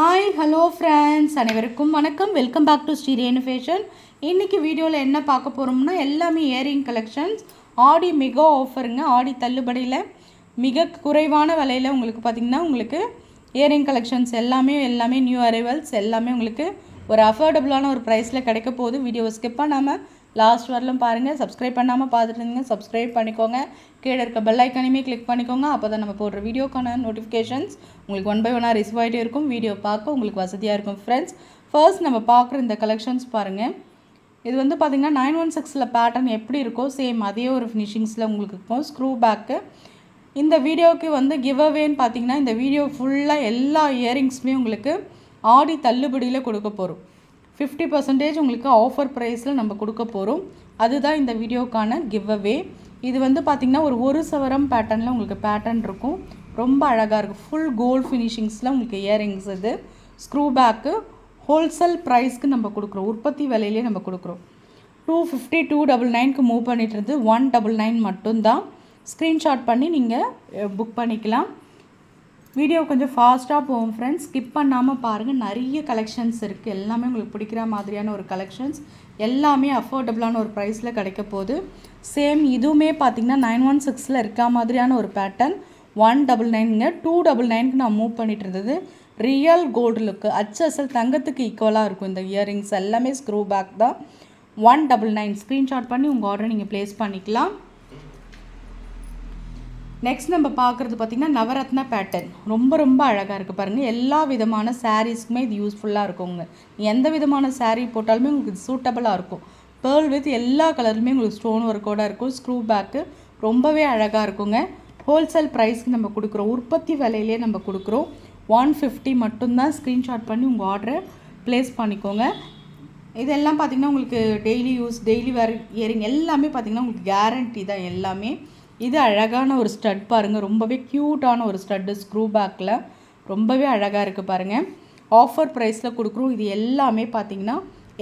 Hi hello friends அனைவருக்கும் வணக்கம். Welcome back to Sri Renu fashion இன்றைக்கி வீடியோவில் என்ன பார்க்க போகிறோம்னா எல்லாமே இயரிங் கலெக்ஷன்ஸ் ஆடி மிக ஆஃபருங்க ஆடி தள்ளுபடியில் மிக குறைவான விலையில் உங்களுக்கு பார்த்திங்கன்னா உங்களுக்கு இயரிங் கலெக்ஷன்ஸ் எல்லாமே எல்லாமே நியூ அரைவல்ஸ் எல்லாமே உங்களுக்கு ஒரு அஃபோர்டபுளான ஒரு ப்ரைஸில் கிடைக்க போகுது. வீடியோவை ஸ்கிப் பண்ணாமல் லாஸ்ட் வரலும் பாருங்கள் சப்ஸ்கிரைப் பண்ணாமல் பார்த்துட்டு இருந்தீங்க சப்ஸ்கிரைப் பண்ணிக்கோங்க. கீழே இருக்க பெல் ஐக்கானையுமே கிளிக் பண்ணிக்கோங்க. அப்போ தான் நம்ம போடுற வீடியோக்கான நோட்டிஃபிகேஷன்ஸ் உங்களுக்கு ஒன் பை ஒன்னாக ரிசீவ் ஆகிட்டே இருக்கும். வீடியோ பார்க்க உங்களுக்கு வசதியாக இருக்கும் ஃப்ரெண்ட்ஸ் ஃபர்ஸ்ட் நம்ம பார்க்குற இந்த கலெக்ஷன்ஸ் பாருங்கள் இது வந்து பார்த்திங்கன்னா நைன் ஒன் சிக்ஸில் பேட்டர்ன் எப்படி இருக்கோ சேம் அதே ஒரு ஃபினிஷிங்ஸில் உங்களுக்கு இருக்கும். ஸ்க்ரூ பேக்கு இந்த வீடியோவுக்கு வந்து கிவ் அவேன்னு பார்த்தீங்கன்னா இந்த வீடியோ ஃபுல்லாக எல்லா இயரிங்ஸுமே உங்களுக்கு ஆடி தள்ளுபடியில் கொடுக்க போகிறோம் ஃபிஃப்டி பர்சன்டேஜ் உங்களுக்கு ஆஃபர் ப்ரைஸில் நம்ம கொடுக்க போகிறோம் அதுதான் இந்த வீடியோக்கான கிவ் அவே இது வந்து பார்த்திங்கன்னா ஒரு ஒரு சவரம் பேட்டர்னில் உங்களுக்கு பேட்டர்ன் இருக்கும். ரொம்ப அழகாக இருக்கும். ஃபுல் கோல்டு ஃபினிஷிங்ஸில் உங்களுக்கு இயரிங்ஸ் இது. ஸ்க்ரூ பேக்கு ஹோல்சேல் ப்ரைஸ்க்கு நம்ம கொடுக்குறோம். உற்பத்தி விலையிலே நம்ம கொடுக்குறோம். டூ ஃபிஃப்டி டூ டபுள் நைனுக்கு மூவ் பண்ணிட்டு இருந்து ஒன் டபுள் நைன் மட்டும்தான். ஸ்க்ரீன்ஷாட் பண்ணி நீங்கள் புக் பண்ணிக்கலாம். வீடியோ கொஞ்சம் ஃபாஸ்ட்டாக போகும் ஃப்ரெண்ட்ஸ் ஸ்கிப் பண்ணாமல் பாருங்கள் நிறைய கலெக்ஷன்ஸ் இருக்குது எல்லாமே உங்களுக்கு பிடிக்கிற மாதிரியான ஒரு கலெக்ஷன்ஸ் எல்லாமே அஃபோர்டபுளான ஒரு ப்ரைஸில் கிடைக்க போகுது. சேம் இதுவுமே பார்த்திங்கன்னா நைன் ஒன் சிக்ஸில் இருக்க மாதிரியான ஒரு பேட்டர்ன் ஒன் டபுள் நைனுங்க டூ டபுள் நைனுக்கு நான் மூவ் பண்ணிகிட்டு இருந்தது. ரியல் கோல்டு லுக்கு அச்சசல் தங்கத்துக்கு ஈக்குவலாக இருக்கும். இந்த இயரிங்ஸ் எல்லாமே ஸ்க்ரூ பேக் தான். ஒன் டபுள் நைன் ஸ்க்ரீன்ஷாட் பண்ணி உங்கள் ஆர்டரை நீங்கள் ப்ளேஸ் பண்ணிக்கலாம். நெக்ஸ்ட் நம்ம பார்க்குறது பார்த்திங்கன்னா நவரத்ன பேட்டர்ன் ரொம்ப ரொம்ப அழகாக இருக்குது பாருங்கள் எல்லா விதமான சாரீஸ்க்குமே இது யூஸ்ஃபுல்லாக இருக்குங்க. எந்த விதமான சாரீ போட்டாலுமே உங்களுக்கு இது சூட்டபுளாக இருக்கும். பேர்ல் வித் எல்லா கலருமே உங்களுக்கு ஸ்டோன் ஒர்க்கோட இருக்கும். ஸ்க்ரூ பேக்கு ரொம்பவே அழகாக இருக்குங்க. ஹோல்சேல் ப்ரைஸ்க்கு நம்ம கொடுக்குறோம். உற்பத்தி விலையிலே நம்ம கொடுக்குறோம். ஒன் ஃபிஃப்டி மட்டும்தான் ஸ்க்ரீன்ஷாட் பண்ணி உங்கள் ஆர்டரை ப்ளேஸ் பண்ணிக்கோங்க. இதெல்லாம் பார்த்திங்கன்னா உங்களுக்கு daily use daily wear earring எல்லாமே பார்த்திங்கன்னா உங்களுக்கு கேரண்டி தான் எல்லாமே. இது அழகான ஒரு ஸ்டட் பாருங்கள் ரொம்பவே க்யூட்டான ஒரு ஸ்டட்டு ஸ்க்ரூ பேக்கில் ரொம்பவே அழகாக இருக்குது பாருங்கள் ஆஃபர் ப்ரைஸில் கொடுக்குறோம். இது எல்லாமே பார்த்தீங்கன்னா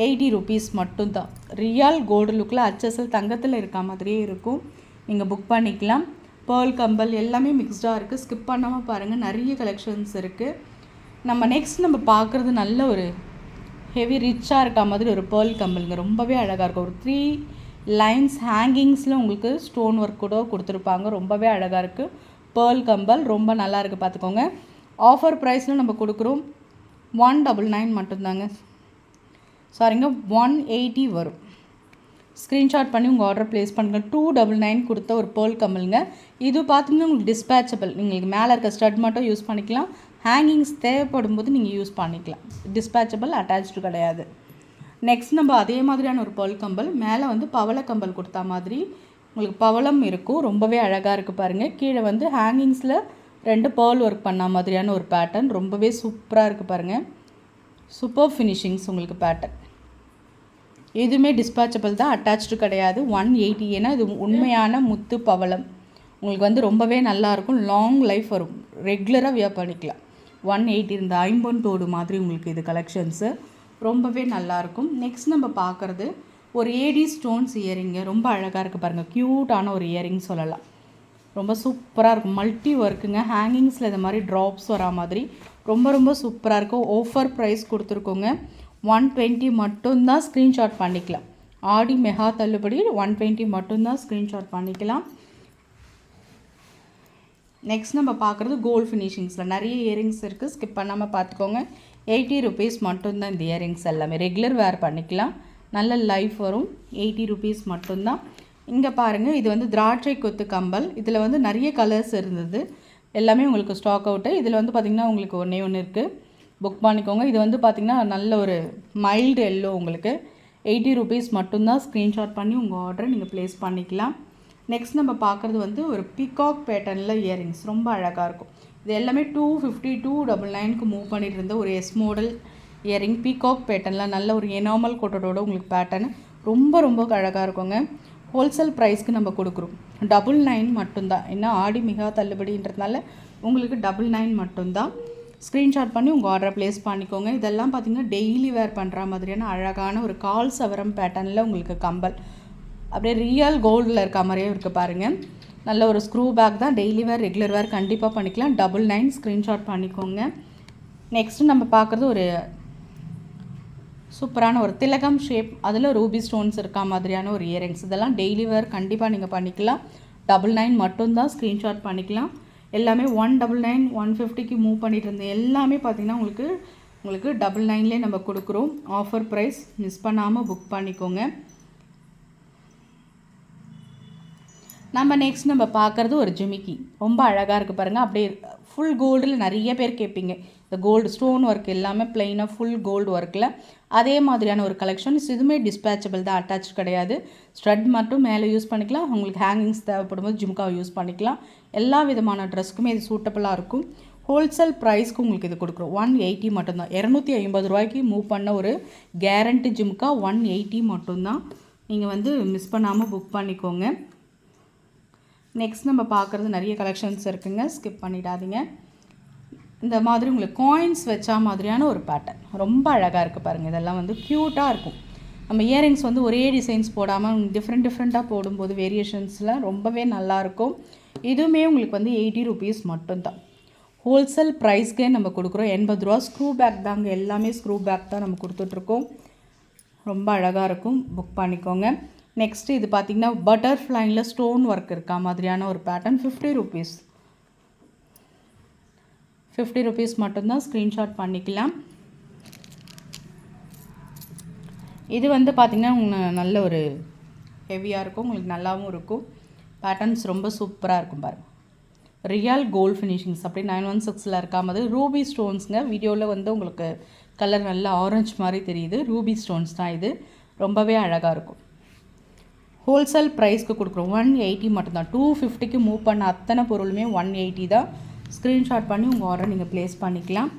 எயிட்டி ருபீஸ் மட்டும்தான். ரியல் கோல்டு லுக்கில் அச்சசல் தங்கத்தில் இருக்க மாதிரியே இருக்கும். நீங்கள் புக் பண்ணிக்கலாம். பேர்ல் கம்பல் எல்லாமே மிக்ஸ்டாக இருக்குது ஸ்கிப் பண்ணாமல் பாருங்கள் நிறைய கலெக்ஷன்ஸ் இருக்குது நம்ம நெக்ஸ்ட் நம்ம பார்க்குறது நல்ல ஒரு ஹெவி ரிச்சாக இருக்க மாதிரி ஒரு பேர்ல் கம்பலுங்க ரொம்பவே அழகாக இருக்கும் ஒரு த்ரீ லைன்ஸ் ஹேங்கிங்ஸில் உங்களுக்கு ஸ்டோன் ஒர்க் கூட கொடுத்துருப்பாங்க. ரொம்பவே அழகாக இருக்குது பேர்ல் கம்பல் ரொம்ப நல்லா இருக்குது பார்த்துக்கோங்க ஆஃபர் ப்ரைஸில் நம்ம கொடுக்குறோம் ஒன் டபுள் நைன் மட்டும்தாங்க. சாரிங்க ஒன் எயிட்டி வரும். ஸ்க்ரீன்ஷாட் பண்ணி உங்கள் ஆர்டர் ப்ளேஸ் பண்ணுங்கள் டூ டபுள் நைன் கொடுத்த ஒரு பேர்ல் கம்மலுங்க இது பார்த்தீங்கன்னா உங்களுக்கு டிஸ்பேச்சபிள் உங்களுக்கு மேலே இருக்க ஸ்டட் மட்டும் யூஸ் பண்ணிக்கலாம். ஹேங்கிங்ஸ் தேவைப்படும் போது நீங்கள் யூஸ் பண்ணிக்கலாம். டிஸ்பேச்சபிள் அட்டாச்சு கிடையாது. நெக்ஸ்ட் நம்ம அதே மாதிரியான ஒரு பல் கம்பல் மேலே வந்து பவள கம்பல் கொடுத்தா மாதிரி உங்களுக்கு பவளம் இருக்கும். ரொம்பவே அழகாக இருக்குது பாருங்கள் கீழே வந்து ஹேங்கிங்ஸில் ரெண்டு பேர்ல் ஒர்க் பண்ண மாதிரியான ஒரு பேட்டர்ன் ரொம்பவே சூப்பராக இருக்குது பாருங்கள் சூப்பர் ஃபினிஷிங்ஸ் உங்களுக்கு பேட்டர்ன் எதுவுமே டிஸ்பேச்சபிள் தான் அட்டாச்சு கிடையாது. ஒன் எயிட்டி ஏன்னா இது உண்மையான முத்து பவளம். உங்களுக்கு வந்து ரொம்பவே நல்லாயிருக்கும் லாங் லைஃப் வரும். ரெகுலராக வியர் பண்ணிக்கலாம் ஒன் எயிட்டி இந்த ஐம்பொன் தோடு மாதிரி உங்களுக்கு இது கலெக்ஷன்ஸு ரொம்பவே நல்லாயிருக்கும் நெக்ஸ்ட் நம்ம பார்க்குறது ஒரு ஏடி ஸ்டோன்ஸ் இயரிங்கு ரொம்ப அழகாக இருக்குது பாருங்கள் க்யூட்டான ஒரு இயரிங் சொல்லலாம். ரொம்ப சூப்பராக இருக்கும். மல்டி ஒர்க்குங்க ஹேங்கிங்ஸில் இந்த மாதிரி ட்ராப்ஸ் வரா மாதிரி. ரொம்ப ரொம்ப சூப்பராக இருக்கும். ஆஃபர் ப்ரைஸ் கொடுத்துருக்கோங்க. ஒன் டுவெண்ட்டி மட்டும்தான் ஸ்க்ரீன்ஷாட் பண்ணிக்கலாம். ஆடி மெகா தள்ளுபடி ஒன் டுவெண்ட்டி மட்டும்தான் ஸ்க்ரீன்ஷாட் பண்ணிக்கலாம். நெக்ஸ்ட் நம்ம பார்க்குறது கோல்ட் ஃபினிஷிங்ஸில் நிறைய இயரிங்ஸ் இருக்குது ஸ்கிப் பண்ணாமல் பார்த்துக்கோங்க. எயிட்டி ருபீஸ் மட்டும்தான் இந்த இயரிங்ஸ் எல்லாமே. ரெகுலர் வேர் பண்ணிக்கலாம். நல்ல லைஃப் வரும். எயிட்டி ருபீஸ் மட்டும்தான். இங்கே பாருங்கள் இது வந்து திராட்சை கொத்து கம்பல். இதில் வந்து நிறைய கலர்ஸ் இருந்தது. எல்லாமே உங்களுக்கு ஸ்டாக் அவுட்டு இதில் வந்து பார்த்திங்கன்னா உங்களுக்கு ஒன்றே ஒன்று இருக்குது புக் பண்ணிக்கோங்க. இது வந்து பார்த்திங்கன்னா நல்ல ஒரு மைல்டு எல்லோ உங்களுக்கு. எயிட்டி ருபீஸ் மட்டும்தான் ஸ்க்ரீன்ஷாட் பண்ணி உங்கள் ஆர்டரை நீங்கள் ப்ளேஸ் பண்ணிக்கலாம். நெக்ஸ்ட் நம்ம பார்க்குறது வந்து ஒரு பிகாக் பேட்டர்னில் இயரிங்ஸ் ரொம்ப அழகாக இருக்கும். இது எல்லாமே டூ ஃபிஃப்டி டூ டபுள் நைனுக்கு மூவ் பண்ணிட்டு இருந்த ஒரு எஸ் மாடல் இயரிங் பீகாக் பேட்டர்னில் நல்ல ஒரு எனாமல் கோட்டோட உங்களுக்கு பேட்டர்ன் ரொம்ப ரொம்ப அழகாக இருக்குங்க. ஹோல்சேல் ப்ரைஸ்க்கு நம்ம கொடுக்குறோம். டபுள் நைன் மட்டும்தான். ஏன்னா ஆடி மிகா தள்ளுபடின்றதுனால உங்களுக்கு டபுள் நைன் மட்டும்தான். ஸ்க்ரீன்ஷாட் பண்ணி உங்கள் ஆர்டரை ப்ளேஸ் பண்ணிக்கோங்க. இதெல்லாம் பார்த்திங்கன்னா டெய்லி வேர் பண்ணுற மாதிரியான அழகான ஒரு கால் சவரம் பேட்டர்னில் உங்களுக்கு கம்பல். அப்படியே ரியல் கோல்டில் இருக்க மாதிரியே இருக்குது பாருங்கள் நல்ல ஒரு ஸ்க்ரூ பேக் தான். டெய்லி வேர் ரெகுலர் வேர் கண்டிப்பாக பண்ணிக்கலாம். டபுள் நைன் ஸ்க்ரீன்ஷாட் பண்ணிக்கோங்க. நெக்ஸ்ட்டு நம்ம பார்க்குறது ஒரு சூப்பரான ஒரு திலகம் ஷேப் அதில் ரூபி ஸ்டோன்ஸ் இருக்கா மாதிரியான ஒரு இயரிங்ஸ் இதெல்லாம் டெய்லி வேர் கண்டிப்பாக நீங்கள் பண்ணிக்கலாம். டபுள் நைன் மட்டும்தான் ஸ்க்ரீன்ஷாட் பண்ணிக்கலாம். எல்லாமே ஒன் டபுள் நைன் ஒன் ஃபிஃப்டிக்கு மூவ் பண்ணிட்டு இருந்தேன் எல்லாமே பார்த்தீங்கன்னா உங்களுக்கு உங்களுக்கு டபுள் நைன்லேயே நம்ம கொடுக்குறோம். ஆஃபர் ப்ரைஸ் மிஸ் பண்ணாமல் புக் பண்ணிக்கோங்க. நம்ம நெக்ஸ்ட் நம்ம பார்க்குறது ஒரு ஜிமிக்கி. ரொம்ப அழகாக இருக்குது பாருங்கள் அப்படியே ஃபுல் கோல்டில் நிறைய பேர் கேட்பீங்க. இந்த கோல்டு ஸ்டோன் ஒர்க் எல்லாமே பிளெயினாக ஃபுல் கோல்டு ஒர்க்கில் அதே மாதிரியான ஒரு கலெக்ஷன்ஸ் இதுவுமே டிஸ்பேச்சபிள் தான். அட்டாச் கிடையாது. ஸ்ட்ரட் மட்டும் மேலே யூஸ் பண்ணிக்கலாம். உங்களுக்கு ஹேங்கிங்ஸ் தேவைப்படும் போது ஜிம்காவை யூஸ் பண்ணிக்கலாம். எல்லா விதமான ட்ரெஸ்க்குமே இது சூட்டபுளாக இருக்கும். ஹோல்சேல் ப்ரைஸ்க்கு உங்களுக்கு இது கொடுக்குறோம். ஒன் எயிட்டி மட்டும்தான். இரநூத்தி ஐம்பது ரூபாய்க்கு மூவ் பண்ண ஒரு கேரண்டி ஜிம்கா ஒன் எயிட்டி மட்டும்தான். நீங்கள் வந்து மிஸ் பண்ணாமல் புக் பண்ணிக்கோங்க. நெக்ஸ்ட் நம்ம பார்க்குறது நிறைய கலெக்ஷன்ஸ் இருக்குங்க. ஸ்கிப் பண்ணிடாதீங்க. இந்த மாதிரி உங்களுக்கு காயின்ஸ் வச்சா மாதிரியான ஒரு பேட்டர்ன் ரொம்ப அழகாக இருக்குது பாருங்கள் இதெல்லாம் வந்து க்யூட்டாக இருக்கும். நம்ம இயரிங்ஸ் வந்து ஒரே டிசைன்ஸ் போடாமல் டிஃப்ரெண்ட் டிஃப்ரெண்ட்டாக போடும்போது வேரியேஷன்ஸ்லாம் ரொம்பவே நல்லாயிருக்கும் இதுவுமே உங்களுக்கு வந்து எயிட்டி ருபீஸ் மட்டும்தான். ஹோல்சேல் ப்ரைஸ்க்கே நம்ம கொடுக்குறோம். எண்பது ரூபா ஸ்க்ரூ பேக் தாங்க. எல்லாமே ஸ்க்ரூ பேக் தான் நம்ம கொடுத்துட்ருக்கோம். ரொம்ப அழகாக இருக்கும். புக் பண்ணிக்கோங்க. நெக்ஸ்ட்டு இது பார்த்திங்கன்னா பட்டர்ஃப்ளைனில் ஸ்டோன் ஒர்க் இருக்கா மாதிரியான ஒரு pattern fifty rupees fifty rupees மட்டும்தான் ஸ்க்ரீன்ஷாட் பண்ணிக்கலாம். இது வந்து பார்த்திங்கன்னா உங்களுக்கு நல்ல ஒரு ஹெவியாக இருக்கும் உங்களுக்கு நல்லாவும் இருக்கும். பேட்டர்ன்ஸ் ரொம்ப சூப்பராக இருக்கும் பாருங்கள் ரியல் கோல்ட் ஃபினிஷிங்ஸ் அப்படி நைன் ஒன் சிக்ஸில் இருக்காமது ரூபி ஸ்டோன்ஸுங்க வீடியோவில் வந்து உங்களுக்கு கலர் நல்லா ஆரஞ்சு மாதிரி தெரியுது. ரூபி ஸ்டோன்ஸ் தான் இது. ரொம்பவே அழகாக இருக்கும். ஹோல்சேல் ப்ரைஸ்க்கு கொடுக்குறோம். ஒன் எயிட்டி மட்டும்தான். டூ ஃபிஃப்டிக்கு மூவ் பண்ண அத்தனை பொருளுமே ஒன் எயிட்டி தான். ஸ்க்ரீன்ஷாட் பண்ணி உங்கள் ஆர்டர் நீங்கள் ப்ளேஸ் பண்ணிக்கலாம்.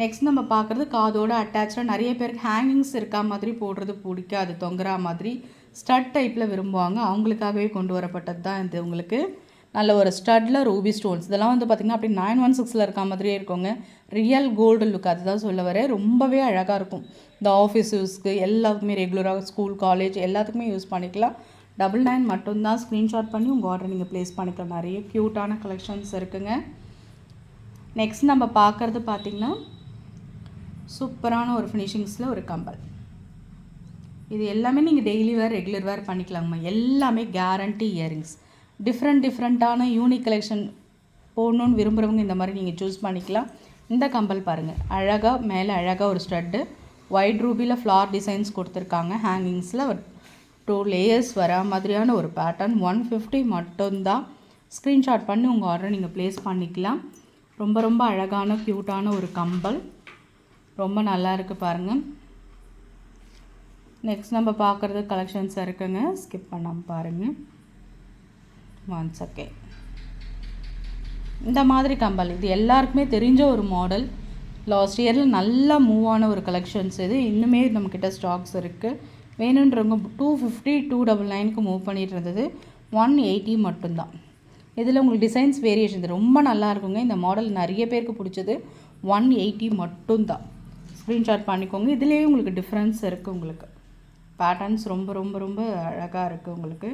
நெக்ஸ்ட் நம்ம பார்க்குறது காதோடு அட்டாச்சாக நிறைய பேருக்கு ஹேங்கிங்ஸ் இருக்கா மாதிரி போடுறது பிடிக்காது. தொங்குறா மாதிரி. ஸ்டட் டைப்பில் விரும்புவாங்க. அவங்களுக்காகவே கொண்டு வரப்பட்டது தான் இது உங்களுக்கு. நல்ல ஒரு ஸ்டட்டில் ரூபி ஸ்டோன்ஸ் இதெல்லாம் வந்து பார்த்திங்கன்னா அப்படி நைன் ஒன் சிக்ஸில் இருக்க மாதிரியே இருக்கோங்க. ரியல் கோல்டு லுக் அதுதான் சொல்ல வரேன். ரொம்பவே அழகாக இருக்கும். இந்த ஆஃபீஸ் யூஸ்க்கு எல்லாத்துக்குமே ரெகுலராக ஸ்கூல் காலேஜ் எல்லாத்துக்குமே யூஸ் பண்ணிக்கலாம். டபுள் நைன் மட்டும்தான் ஸ்க்ரீன்ஷாட் பண்ணி உங்கள் ஆர்டர் நீங்கள் ப்ளேஸ் பண்ணிக்கலாம். நிறைய க்யூட்டான கலெக்ஷன்ஸ் இருக்குங்க. நெக்ஸ்ட் நம்ம பார்க்குறது பார்த்திங்கன்னா சூப்பரான ஒரு ஃபினிஷிங்ஸில் ஒரு கம்பல். இது எல்லாமே நீங்கள் டெய்லி வேர் ரெகுலர் வேர் பண்ணிக்கலாங்கம்மா. எல்லாமே கேரண்டி இயரிங்ஸ் டிஃப்ரெண்ட் டிஃப்ரெண்ட்டான யூனிக் கலெக்ஷன் போடணுன்னு விரும்புகிறவங்க இந்த மாதிரி நீங்கள் சூஸ் பண்ணிக்கலாம். இந்த கம்பல் பாருங்கள் அழகாக மேலே அழகாக ஒரு ஸ்டட்டு ஒயிட் ரூபியில் ஃப்ளார் டிசைன்ஸ் கொடுத்துருக்காங்க. ஹேங்கிங்ஸில் டூ லேயர்ஸ் வர மாதிரியான ஒரு பேட்டர்ன் ஒன் ஃபிஃப்டி மட்டும்தான். ஸ்க்ரீன்ஷாட் பண்ணி உங்கள் ஆர்டர் நீங்கள் ப்ளேஸ் பண்ணிக்கலாம். ரொம்ப ரொம்ப அழகான க்யூட்டான ஒரு கம்பல். ரொம்ப நல்லா இருக்குது பாருங்கள் நெக்ஸ்ட் நம்ம பார்க்குறது கலெக்ஷன்ஸ் இருக்குங்க. ஸ்கிப் பண்ணாமல் பாருங்கள் ஒன் செகண்ட் இந்த மாதிரி கம்பல். இது எல்லாருக்குமே தெரிஞ்ச ஒரு மாடல் லாஸ்ட் இயரில் நல்லா மூவ் ஆன ஒரு கலெக்ஷன்ஸ் இது இன்னுமே நம்மக்கிட்ட ஸ்டாக்ஸ் இருக்குது வேணுன்றவங்க டூ ஃபிஃப்டி டூ டபுள் நைனுக்கு மூவ் பண்ணிட்டு இருந்தது. ஒன் எயிட்டி மட்டும்தான். இதில் உங்களுக்கு டிசைன்ஸ் வேரியேஷன் ரொம்ப நல்லா இருக்குங்க. இந்த மாடல் நிறைய பேருக்கு பிடிச்சது. ஒன் எயிட்டி மட்டும்தான். ஸ்க்ரீன்ஷாட் பண்ணிக்கோங்க. இதுலேயே உங்களுக்கு டிஃப்ரென்ஸ் இருக்குது உங்களுக்கு. பேட்டர்ன்ஸ் ரொம்ப ரொம்ப ரொம்ப அழகாக இருக்குது உங்களுக்கு.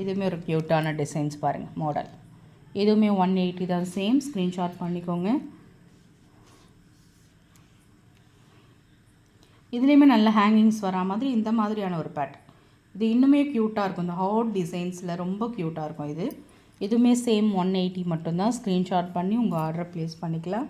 இதுவுமே ஒரு க்யூட்டான டிசைன்ஸ் பாருங்கள் மாடல் இதுவுமே ஒன் எயிட்டி தான் சேம் ஸ்க்ரீன்ஷாட் பண்ணிக்கோங்க. இதுலேயுமே நல்ல ஹேங்கிங்ஸ் வரா மாதிரி இந்த மாதிரியான ஒரு பேட்டர்ன் இது இன்னுமே க்யூட்டாக இருக்கும். இந்த ஹாட் டிசைன்ஸில் ரொம்ப க்யூட்டாக இருக்கும் இது. இதுவுமே சேம் ஒன் எயிட்டி மட்டும்தான் ஸ்க்ரீன்ஷாட் பண்ணி உங்கள் ஆர்டரை ப்ளேஸ் பண்ணிக்கலாம்.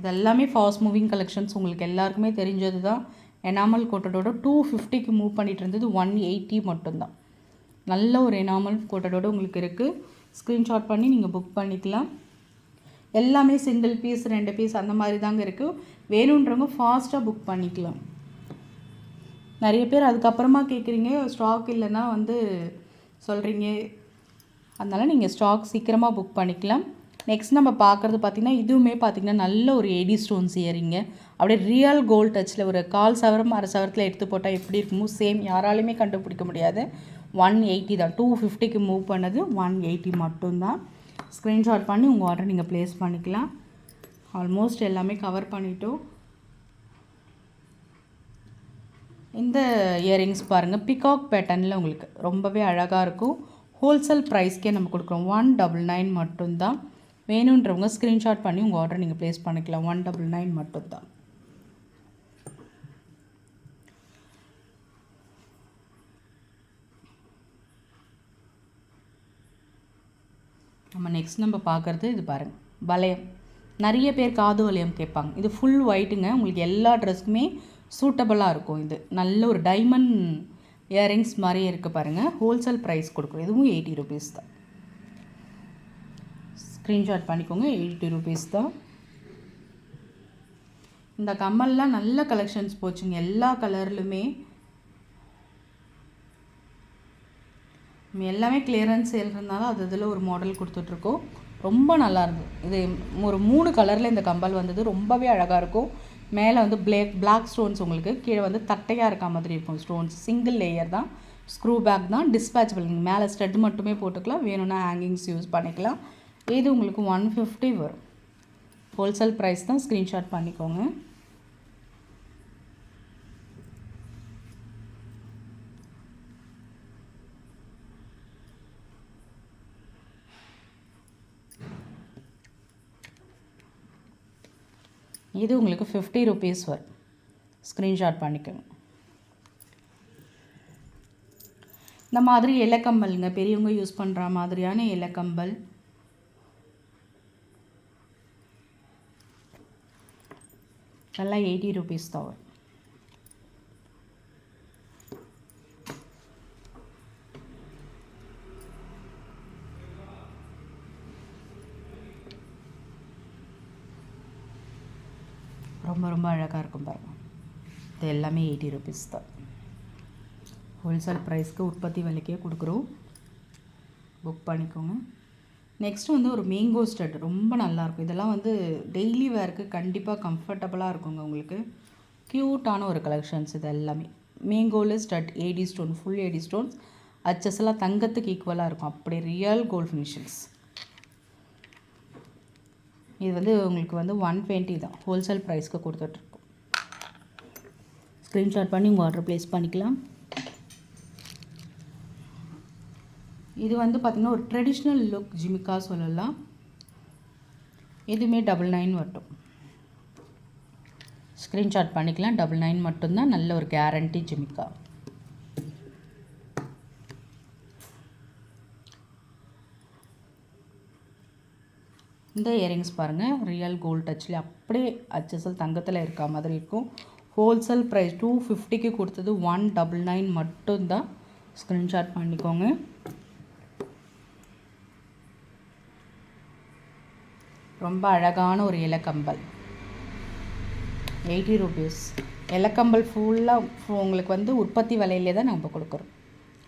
இதெல்லாமே ஃபாஸ்ட் மூவிங் கலெக்ஷன்ஸ் உங்களுக்கு எல்லாருக்குமே தெரிஞ்சது தான் எனாமல் கோட்டடோட டூ ஃபிஃப்டிக்கு மூவ் பண்ணிகிட்டு இருந்தது ஒன் எயிட்டி மட்டும்தான். நல்ல ஒரு எனாமல் கோட்டடோட உங்களுக்கு இருக்குது ஸ்க்ரீன்ஷாட் பண்ணி நீங்கள் புக் பண்ணிக்கலாம். எல்லாமே சிங்கிள் பீஸ் ரெண்டு பீஸ் அந்த மாதிரி தாங்க இருக்குது வேணுன்றவங்க ஃபாஸ்ட்டாக புக் பண்ணிக்கலாம். நிறைய பேர் அதுக்கப்புறமா கேட்குறீங்க ஸ்டாக் இல்லைன்னா வந்து சொல்கிறீங்க அதனால் நீங்கள் ஸ்டாக் சீக்கிரமாக புக் பண்ணிக்கலாம். நெக்ஸ்ட் நம்ம பார்க்குறது பார்த்திங்கன்னா இதுவுமே பார்த்திங்கன்னா நல்ல ஒரு எடி ஸ்டோன்ஸ் இயரிங்க அப்படியே ரியல் கோல்ட் டச்சில் ஒரு கால் சவரம் அரை சவரத்தில் எடுத்து போட்டால் எப்படி இருக்குமோ சேம் யாராலையுமே கண்டுபிடிக்க முடியாது. ஒன் எயிட்டி தான். டூ ஃபிஃப்டிக்கு மூவ் பண்ணது ஒன் எயிட்டி மட்டும்தான். ஸ்க்ரீன்ஷாட் பண்ணி உங்கள் ஆர்டர் நீங்கள் ப்ளேஸ் பண்ணிக்கலாம். ஆல்மோஸ்ட் எல்லாமே கவர் பண்ணிட்டோம். இந்த இயரிங்ஸ் பாருங்கள் பிகாக் பேட்டர்னில் உங்களுக்கு ரொம்பவே அழகாக இருக்கும். ஹோல்சேல் ப்ரைஸ்க்கே நம்ம கொடுக்குறோம். ஒன் டபுள் நைன் மட்டும்தான். வேணுன்றவங்க ஸ்க்ரீன்ஷாட் பண்ணி உங்கள் ஆர்டர் நீங்கள் ப்ளேஸ் பண்ணிக்கலாம். ஒன் டபுள் நைன் மட்டும்தான். நம்ம நெக்ஸ்ட் நம்ம பார்க்குறது இது பாருங்கள் வளையம். நிறைய பேர் காது வளையம் கேட்பாங்க. இது ஃபுல் ஒயிட்டுங்க உங்களுக்கு எல்லா ட்ரெஸ்க்குமே சூட்டபுளாக இருக்கும் இது. நல்ல ஒரு டைமண்ட் இயரிங்ஸ் மாதிரியே இருக்குது பாருங்கள் ஹோல்சேல் ப்ரைஸ் கொடுக்குறோம். இதுவும் எயிட்டி ருபீஸ் தான். ஸ்க்ரீன்ஷாட் பண்ணிக்கோங்க. எயிட்டி ருபீஸ் தான். இந்த கம்மல்லாம் நல்ல கலெக்ஷன்ஸ் போச்சுங்க. எல்லா கலர்லுமே எல்லாமே கிளியரன்ஸ் சேல் இருந்தாலும் அது இதில் ஒரு மாடல் கொடுத்துட்ருக்கோம். ரொம்ப நல்லா இருந்தது. இது ஒரு மூணு கலரில் இந்த கம்பல் வந்தது. ரொம்பவே அழகாக இருக்கும். மேலே வந்து பிளேக் பிளாக் ஸ்டோன்ஸ் உங்களுக்கு. கீழே வந்து தட்டையாக இருக்க மாதிரி இருக்கும். ஸ்டோன்ஸ் சிங்கிள் லேயர் தான். ஸ்க்ரூ பேக் தான். டிஸ்பேச்சபிள் நீங்கள் மேலே ஸ்டெட் மட்டுமே போட்டுக்கலாம். வேணும்னா ஹேங்கிங்ஸ் யூஸ் பண்ணிக்கலாம். இது உங்களுக்கு ஒன் ஃபிஃப்டி வரும். ஹோல்சேல் ப்ரைஸ் தான். ஸ்க்ரீன்ஷாட் பண்ணிக்கோங்க. இது உங்களுக்கு ஃபிஃப்டி ருபீஸ் வரும் ஸ்க்ரீன்ஷாட் பண்ணிக்கோங்க. இந்த மாதிரி இலக்கம்பல்ங்க பெரியவங்க யூஸ் பண்ணுற மாதிரியான இலக்கம்பல் எல்லாம் எயிட்டி ருபீஸ் தான் வரும் ரொம்ப ரொம்ப அழகாக இருக்கும் பாருங்கள் இது எல்லாமே எயிட்டி ருபீஸ் தான். ஹோல்சேல் ப்ரைஸ்க்கு உற்பத்தி விலைக்கே கொடுக்குறோம். புக் பண்ணிக்கோங்க. நெக்ஸ்ட் வந்து ஒரு மேங்கோ ஸ்டட் ரொம்ப நல்லாயிருக்கும் இதெல்லாம் வந்து டெய்லி வேருக்கு கண்டிப்பாக கம்ஃபர்டபுளாக இருக்குங்க உங்களுக்கு. க்யூட்டான ஒரு கலெக்ஷன்ஸ் இது எல்லாமே. மேங்கோவில் stud AD stone full AD stones அச்சஸ்லாம் தங்கத்துக்கு ஈக்குவலாக இருக்கும். அப்படியே ரியல் கோல்ட் ஃபினிஷிங்ஸ் இது வந்து உங்களுக்கு வந்து ஒன் டுவெண்ட்டி தான். ஹோல்சேல் ப்ரைஸ்க்கு கொடுத்துட்ருக்கோம். ஸ்க்ரீன்ஷாட் பண்ணி உங்கள் ஆர்டர் ப்ளேஸ் பண்ணிக்கலாம். இது வந்து பார்த்திங்கன்னா ஒரு ட்ரெடிஷ்னல் லுக் ஜிமிக்கா சொல்லலாம். எதுவுமே டபுள் நைன் மட்டும். ஸ்க்ரீன்ஷாட் பண்ணிக்கலாம். டபுள் நைன் மட்டும்தான். நல்ல ஒரு கேரண்டி ஜிமிக்கா. இந்த இயரிங்ஸ் பாருங்கள் ரியல் கோல்ட் டச்சில் அப்படியே அச்சசல் தங்கத்தில் இருக்க மாதிரி இருக்கும். ஹோல்சேல் ப்ரைஸ் டூ ஃபிஃப்டிக்கு கொடுத்தது ஒன் டபுள் நைன் மட்டும்தான். ஸ்க்ரீன்ஷாட் பண்ணிக்கோங்க. ரொம்ப அழகான ஒரு இலக்கம்பல். எயிட்டி ருபீஸ் இலக்கம்பல் ஃபுல்லாக உங்களுக்கு வந்து உற்பத்தி விலையிலே தான் நம்ம கொடுக்குறோம்.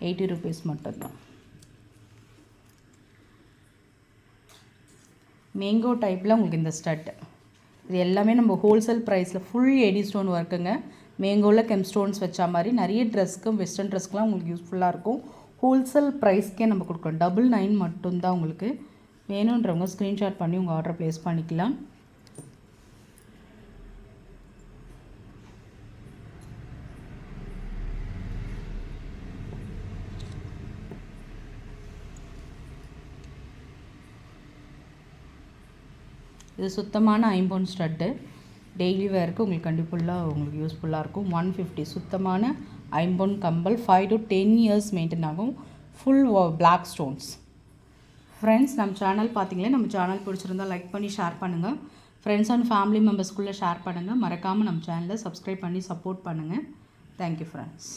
எயிட்டி ருபீஸ் மட்டும்தான். மேங்கோ டைப்பில் உங்களுக்கு இந்த ஸ்டட் இது எல்லாமே நம்ம ஹோல்சேல் ப்ரைஸில் ஃபுல் எடி ஸ்டோன் ஒர்க்குங்க மேங்கோவில் கெம் ஸ்டோன்ஸ் வச்ச மாதிரி நிறைய ட்ரெஸ்க்கும் வெஸ்டர்ன் ட்ரெஸ்க்குலாம் உங்களுக்கு யூஸ்ஃபுல்லாக இருக்கும். ஹோல்சேல் ப்ரைஸ்க்கே நம்ம கொடுக்குறோம் டபுள் நைன் மட்டும்தான் உங்களுக்கு வேணுன்றவங்க ஸ்க்ரீன்ஷாட் பண்ணி உங்கள் ஆர்டர் ப்ளேஸ் பண்ணிக்கலாம். இது சுத்தமான ஐம்பொன் ஸ்டட்டு. டெய்லி வேருக்கு உங்களுக்கு கண்டிப்பாக உங்களுக்கு யூஸ்ஃபுல்லாக இருக்கும். ஒன் ஃபிஃப்டி சுத்தமான ஐம்பொன் compel five to ten years maintain ஆகும். ஃபுல் பிளாக் ஸ்டோன்ஸ் ஃப்ரெண்ட்ஸ் நம்ம சேனல் பார்த்தீங்களே நம்ம சேனல் பிடிச்சிருந்தால் லைக் பண்ணி ஷேர் பண்ணுங்கள் ஃப்ரெண்ட்ஸ் அண்ட் ஃபேமிலி மெம்பர்ஸ்குள்ளே ஷேர் பண்ணுங்கள் மறக்காமல் நம்ம சேனலை சப்ஸ்கிரைப் பண்ணி சப்போர்ட் பண்ணுங்கள் தேங்க்யூ ஃப்ரெண்ட்ஸ்